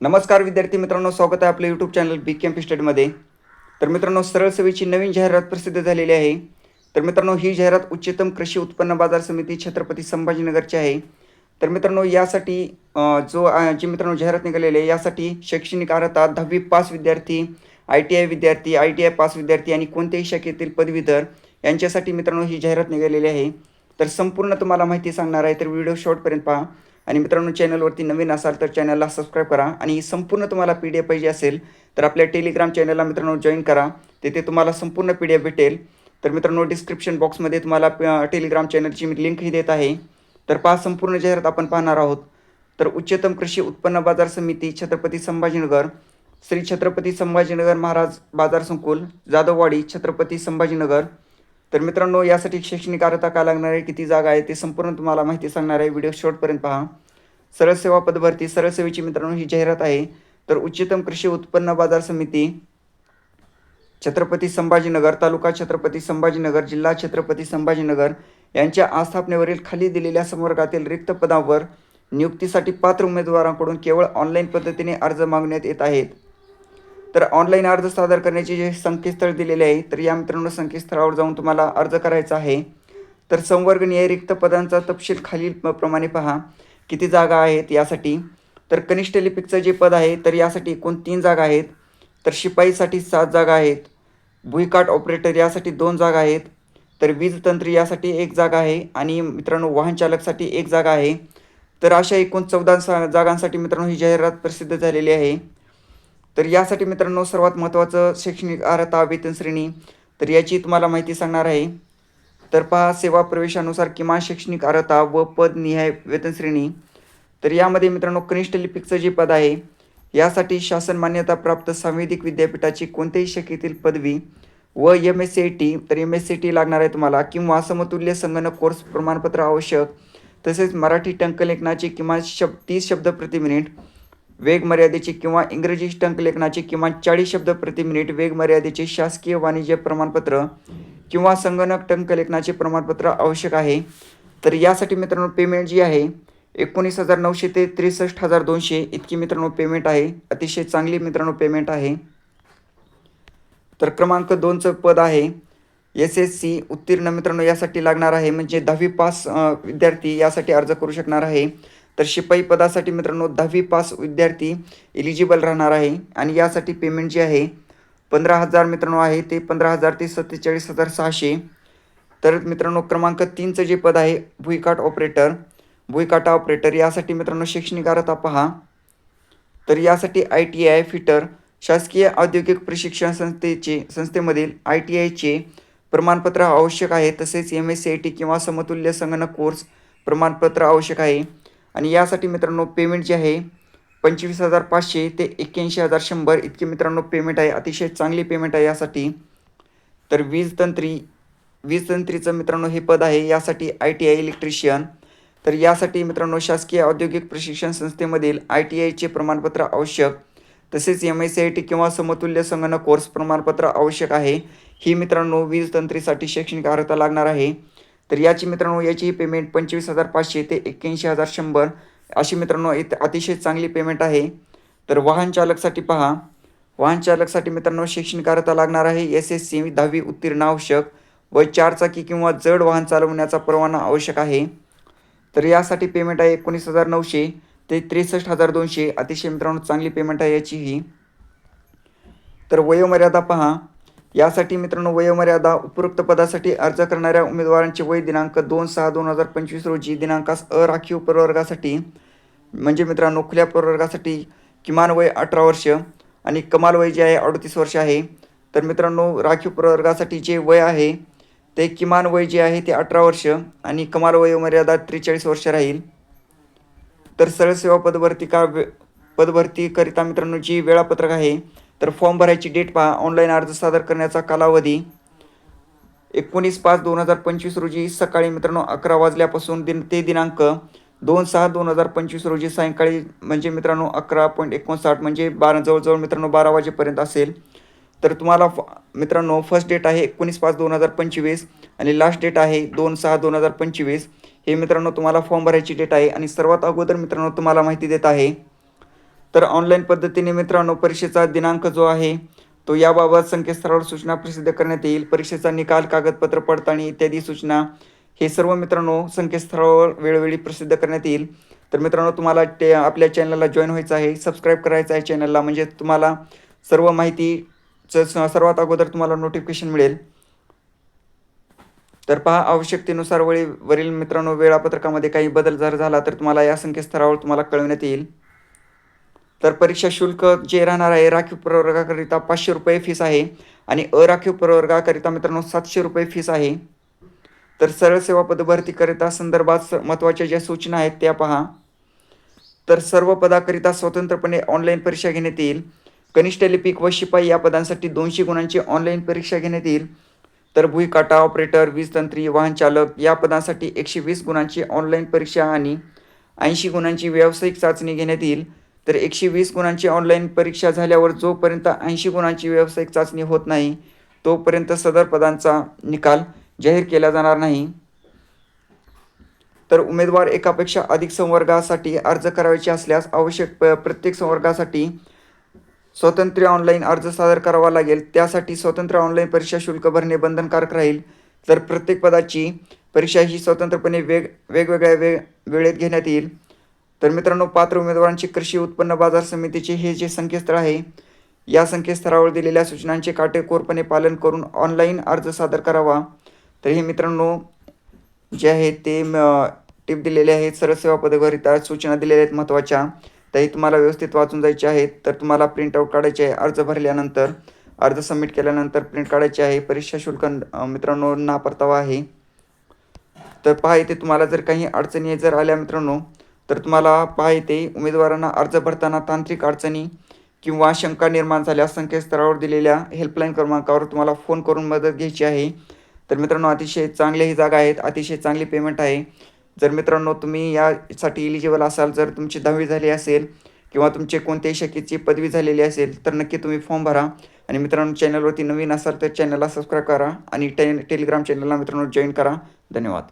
नमस्कार विद्यार्थी मित्रांनो स्वागत आहे आपल्या यूट्यूब चॅनल बी कॅम्प स्टेटमध्ये तर मित्रांनो सरळ सेवेची नवीन जाहिरात प्रसिद्ध झालेली आहे. तर मित्रांनो ही जाहिरात उच्चतम कृषी उत्पन्न बाजार समिती छत्रपती संभाजीनगरची आहे. तर मित्रांनो यासाठी जो जी मित्रांनो जाहिरात निघालेली आहे यासाठी शैक्षणिक अर्हता दहावी पास विद्यार्थी आय टी आय विद्यार्थी आय टी आय पास विद्यार्थी आणि कोणत्याही शाखेतील पदवीधर यांच्यासाठी मित्रांनो ही जाहिरात निघालेली आहे. तर संपूर्ण तुम्हाला माहिती सांगणार आहे तर व्हिडिओ शॉर्टपर्यंत पहा. आणि मित्रांनो चॅनलवरती नवीन असाल तर चॅनलला सबस्क्राईब करा आणि संपूर्ण तुम्हाला पी डी एफ पाहिजे असेल तर आपल्या टेलिग्राम चॅनलला मित्रांनो जॉईन करा. तिथे तुम्हाला संपूर्ण पी डी एफ भेटेल. तर मित्रांनो डिस्क्रिप्शन बॉक्समध्ये तुम्हाला टेलिग्राम चॅनलची मी लिंकही देत आहे. तर पहा संपूर्ण जाहिरात आपण पाहणार आहोत. तर उच्चतम कृषी उत्पन्न बाजार समिती छत्रपती संभाजीनगर श्री छत्रपती संभाजीनगर महाराज बाजार संकुल जाधववाडी छत्रपती संभाजीनगर. तर मित्रांनो यासाठी शैक्षणिक अर्हता काय लागणार आहे किती जागा आहे ते संपूर्ण तुम्हाला माहिती सांगणार आहे. व्हिडिओ शॉर्टपर्यंत पहा. सरळसेवा पदभरती सरळसेवेची मित्रांनो ही जाहिरात आहे. तर उच्चतम कृषी उत्पन्न बाजार समिती छत्रपती संभाजीनगर तालुका छत्रपती संभाजीनगर जिल्हा छत्रपती संभाजीनगर यांच्या आस्थापनेवरील खाली दिलेल्या संवर्गातील रिक्त पदावर नियुक्तीसाठी पात्र उमेदवारांकडून केवळ ऑनलाईन पद्धतीने अर्ज मागण्यात येत आहेत. तर ऑनलाईन अर्ज सादर करण्याचे जे संकेतस्थळ दिलेले आहे तर या मित्रांनो संकेतस्थळावर जाऊन तुम्हाला अर्ज करायचा आहे. तर संवर्गनीय रिक्त पदांचा तपशील खालील प्रमाणे पहा. किती जागा आहेत यासाठी. तर कनिष्ठ लिपिकचं जे पद आहे तर यासाठी एकूण तीन जागा आहेत. तर शिपाईसाठी सात जागा आहेत. भुईकाट ऑपरेटर यासाठी दोन जागा आहेत. तर वीज तंत्री यासाठी एक जागा आहे. आणि मित्रांनो वाहन चालकसाठी एक जागा आहे. तर अशा एकूण चौदा सा जागांसाठी मित्रांनो ही जाहिरात प्रसिद्ध झालेली आहे. तर यासाठी मित्रांनो सर्वात महत्त्वाचं शैक्षणिक अर्हता वेतन श्रेणी तर याची तुम्हाला माहिती सांगणार आहे. तर पहा सेवा प्रवेशानुसार किमान शैक्षणिक अर्हता व पद निहाय वेतनश्रेणी तर यामध्ये मित्रांनो कनिष्ठ लिपिकचं जे पद आहे यासाठी शासन मान्यता प्राप्त सांवेदिक विद्यापीठाची कोणत्याही शाखेतील पदवी व एम एस सी टी तर एम एस सी टी लागणार आहे तुम्हाला किंवा समतुल्य संगणक कोर्स प्रमाणपत्र आवश्यक तसेच मराठी टंकलेखनाचे किमान शब तीस शब्द प्रति मिनिट वेग मर्यादेचे किंवा इंग्रजी टंकलेखनाचे किमान चाळीस शब्द प्रति मिनिट वेग मर्यादेचे शासकीय वाणिज्य प्रमाणपत्र किंवा संगणक टंकलेखनाचे प्रमाणपत्र आवश्यक आहे. तर यासाठी मित्रांनो पेमेंट जी आहे एकोणीस हजार नऊशे ते त्रेसष्ट हजार दोनशे इतकी मित्रांनो पेमेंट आहे. अतिशय चांगली मित्रांनो पेमेंट आहे. तर क्रमांक दोनचं पद आहे. एस एस सी उत्तीर्ण मित्रांनो यासाठी लागणार आहे. म्हणजे दहावी पास विद्यार्थी यासाठी अर्ज करू शकणार आहे. तर शिपाई पदासाठी मित्रांनो दहावी पास विद्यार्थी एलिजिबल राहणार आहे. आणि यासाठी पेमेंट जे आहे पंधरा हजार मित्रांनो आहे ते पंधरा हजार ते सत्तेचाळीस हजार सहाशे. तर मित्रांनो क्रमांक तीनचं जे पद आहे भुईकाट ऑपरेटर भुईकाटा ऑपरेटर यासाठी मित्रांनो शैक्षणिक अर्हता पहा. तर यासाठी आय टी आय फिटर शासकीय औद्योगिक प्रशिक्षण संस्थेचे संस्थेमधील आय टी आयचे प्रमाणपत्र आवश्यक आहे. तसेच M S C I T किंवा समतुल्य संगणक कोर्स प्रमाणपत्र आवश्यक आहे. आणि यासाठी मित्रांनो पेमेंट जे आहे पंचवीस हजार पाचशे ते एक्क्याऐंशी हजार शंभर इतके मित्रांनो पेमेंट आहे. अतिशय चांगली पेमेंट आहे यासाठी. तर वीज तंत्री वीज तंत्रीचं मित्रांनो हे पद आहे. यासाठी आय टी आय इलेक्ट्रिशियन तर यासाठी मित्रांनो शासकीय औद्योगिक प्रशिक्षण संस्थेमधील आय टी आयचे प्रमाणपत्र आवश्यक. तसेच M S C I T किंवा समतुल्य संगणक कोर्स प्रमाणपत्र आवश्यक आहे. ही मित्रांनो वीज तंत्रीसाठी शैक्षणिक अर्हता लागणार आहे. तर याची मित्रांनो याची पेमेंट पंचवीस हजार पाचशे ते एक्क्याऐंशी हजार शंभर. अशी मित्रांनो इथे अतिशय चांगली पेमेंट आहे. तर वाहन चालकसाठी पहा. वाहन चालकसाठी मित्रांनो शैक्षणिक अर्हता लागणार आहे. एस एस सी दहावी उत्तीर्ण आवश्यक. व चारचाकी किंवा जड वाहन चालवण्याचा परवाना आवश्यक आहे. तर यासाठी पेमेंट आहे एकोणीस हजार नऊशे ते त्रेसष्ट हजार दोनशे. अतिशय मित्रांनो चांगली पेमेंट आहे याची ही. तर वयोमर्यादा पहा. यासाठी मित्रांनो वयोमर्यादा उपरोक्त पदासाठी अर्ज करणाऱ्या उमेदवारांचे वय दिनांक दोन सहा दोन हजार पंचवीस रोजी दिनांकास अराखीव प्रवर्गासाठी म्हणजे मित्रांनो खुल्या प्रवर्गासाठी किमान वय अठरा वर्ष आणि कमाल वय जे आहे अडतीस वर्ष आहे. तर मित्रांनो राखीव प्रवर्गासाठी जे वय आहे ते किमान वय जे आहे ते अठरा वर्ष आणि कमाल वयोमर्यादा त्रेचाळीस वर्ष राहील. तर सरळ सेवा पदभरती का वे- पदभरतीकरिता मित्रांनो जी वेळापत्रक आहे तर फॉर्म भरायची डेट पहा. ऑनलाईन अर्ज सादर करण्याचा कालावधी एकोणीस पाच दोन हजार पंचवीस रोजी सकाळी मित्रांनो अकरा वाजल्यापासून दिन ते दिनांक दोन सहा दोन हजार पंचवीस रोजी सायंकाळी म्हणजे मित्रांनो अकरा पॉईंट एकोणसाठ म्हणजे बारा जवळजवळ मित्रांनो बारा वाजेपर्यंत असेल. तर तुम्हाला फ मित्रांनो फर्स्ट डेट आहे एकोणीस पाच दोन हजार पंचवीस आणि लास्ट डेट आहे दोन सहा दोन हजार पंचवीस. हे मित्रांनो तुम्हाला फॉर्म भरायची डेट आहे आणि सर्वात अगोदर मित्रांनो तुम्हाला माहिती देत आहे. तर ऑनलाईन पद्धतीने मित्रांनो परीक्षेचा दिनांक जो आहे तो याबाबत संकेतस्थळावर सूचना प्रसिद्ध करण्यात येईल. परीक्षेचा निकाल कागदपत्र पडताळणी इत्यादी सूचना हे सर्व मित्रांनो संकेतस्थळावर वेळोवेळी प्रसिद्ध करण्यात येईल. तर मित्रांनो तुम्हाला ते आपल्या चॅनलला जॉईन व्हायचं आहे सबस्क्राईब करायचं आहे चॅनलला म्हणजे तुम्हाला सर्व माहितीचं स- सर्वात अगोदर तुम्हाला नोटिफिकेशन मिळेल. तर पहा आवश्यकतेनुसार वेळी वरील मित्रांनो वेळापत्रकामध्ये काही बदल जर झाला तर तुम्हाला या संकेतस्थळावर तुम्हाला कळवण्यात येईल. तर परीक्षा शुल्क जे राहणार आहे राखीव प्रवर्गाकरिता पाचशे रुपये फीस आहे. आणि अराखीव प्रवर्गाकरिता मित्रांनो सातशे रुपये फीस आहे. तर सरळ सेवा पदभरतीकरिता संदर्भात महत्त्वाच्या ज्या सूचना आहेत त्या पहा. तर सर्व पदाकरिता स्वतंत्रपणे ऑनलाईन परीक्षा घेण्यात येईल. कनिष्ठ लिपिक व शिपाई या पदांसाठी दोनशे गुणांची ऑनलाईन परीक्षा घेण्यात येईल. तर भुईकाटा ऑपरेटर वीज तंत्री वाहन चालक या पदांसाठी एकशे वीस गुणांची ऑनलाईन परीक्षा आणि ऐंशी गुणांची व्यावसायिक चाचणी घेण्यात येईल. तर एकशे वीस गुणांची ऑनलाईन परीक्षा झाल्यावर जोपर्यंत ऐंशी गुणांची व्यावसायिक चाचणी होत नाही तोपर्यंत सदर पदांचा निकाल जाहीर केला जाणार नाही. तर उमेदवार एकापेक्षा अधिक संवर्गासाठी अर्ज करायचे असल्यास आवश्यक प प्रत्येक संवर्गासाठी स्वतंत्र ऑनलाईन अर्ज सादर करावा लागेल. त्यासाठी स्वतंत्र ऑनलाईन परीक्षा शुल्क भरणे बंधनकारक राहील. तर प्रत्येक पदाची परीक्षा ही स्वतंत्रपणे वेग वेगवेगळ्या वे वेळेत घेण्यात येईल. तर मित्रांनो पात्र उमेदवारांची कृषी उत्पन्न बाजार समितीचे हे जे संकेतस्थळ आहे या संकेतस्थळावर दिलेल्या सूचनांचे काटेकोरपणे पालन करून ऑनलाईन अर्ज सादर करावा. तर हे मित्रांनो जे आहे ते टिप दिलेले आहेत. सरळ सेवा पदकरिता सूचना दिलेल्या आहेत महत्त्वाच्या. त्याही तुम्हाला व्यवस्थित वाचून जायचे आहेत. तर तुम्हाला प्रिंटआउट काढायचे आहे. अर्ज भरल्यानंतर अर्ज सबमिट केल्यानंतर प्रिंट काढायचे आहे. परीक्षा शुल्क मित्रांनो ना परतावा आहे. तर पहा येते तुम्हाला जर काही अडचणी जर आल्या मित्रांनो तर तुम्हाला पहा येते उमेदवारांना अर्ज भरताना तांत्रिक अडचणी किंवा शंका निर्माण झाल्यास संकेतस्थळावर दिलेल्या हेल्पलाईन क्रमांकावर तुम्हाला फोन करून मदत घ्यायची आहे. तर मित्रांनो अतिशय चांगल्या ही जागा आहेत अतिशय चांगली पेमेंट आहे. जर मित्रांनो तुम्ही यासाठी इलिजिबल असाल जर तुमची दहावी झाली असेल किंवा तुमचे कोणत्याही शाखेची पदवी झालेली असेल तर नक्की तुम्ही फॉर्म भरा. आणि मित्रांनो चॅनलवरती नवीन असाल तर चॅनलला सबस्क्राईब करा आणि टे टेलिग्राम चॅनलला मित्रांनो जॉईन करा. धन्यवाद.